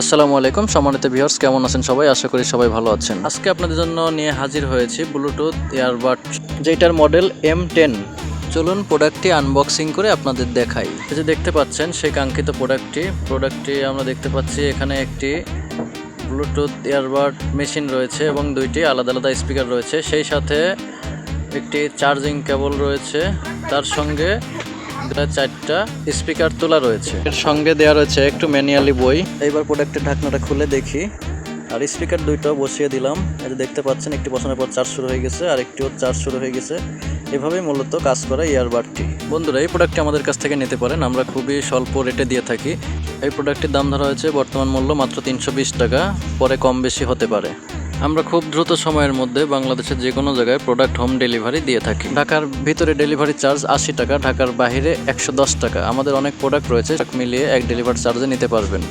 আসসালামু আলাইকুম সম্মানিত ভিউয়ার্স, কেমন আছেন সবাই? আশা করি সবাই ভালো আছেন। আজকে আপনাদের জন্য নিয়ে হাজির হয়েছি ব্লুটুথ ইয়ারবাড যেটার মডেল এম টেন চলুন প্রোডাক্টটি আনবক্সিং করে আপনাদের দেখাই। এই যে দেখতে পাচ্ছেন, সেই কাঙ্ক্ষিত প্রোডাক্টটি প্রোডাক্টটি আমরা দেখতে পাচ্ছি, এখানে একটি ব্লুটুথ ইয়ারবাড মেশিন রয়েছে এবং দুইটি আলাদা আলাদা স্পিকার রয়েছে। সেই সাথে একটি চার্জিং কেবল রয়েছে। তার সঙ্গে চারটা স্পিকার তোলা রয়েছে। এর সঙ্গে দেওয়া রয়েছে একটু ম্যানুয়ালি বই। এইবার প্রোডাক্টের ঢাকনাটা খুলে দেখি। আর স্পিকার দুইটাও বসিয়ে দিলাম। যে দেখতে পাচ্ছেন, একটি বসানোর পর চার্জ শুরু হয়ে গেছে, আর একটিও চার্জ শুরু হয়ে গেছে। এভাবেই মূলত কাজ করে ইয়ারবাডটি বন্ধুরা, এই প্রোডাক্টটি আমাদের কাছ থেকে নিতে পারেন। আমরা খুবই স্বল্প রেটে দিয়ে থাকি। এই প্রোডাক্টটির দাম ধরা হয়েছে বর্তমান মূল্য মাত্র তিনশো বিশ টাকা। পরে কম বেশি হতে পারে। আমরা খুব দ্রুত সময়ের মধ্যে বাংলাদেশের যে কোনো জায়গায় প্রোডাক্ট হোম ডেলিভারি দিয়ে থাকি। ঢাকার ভিতরে ডেলিভারি চার্জ আশি টাকা, ঢাকার বাইরে একশো দশ টাকা। আমাদের অনেক প্রোডাক্ট রয়েছে মিলিয়ে এক ডেলিভারি চার্জে নিতে পারবেন।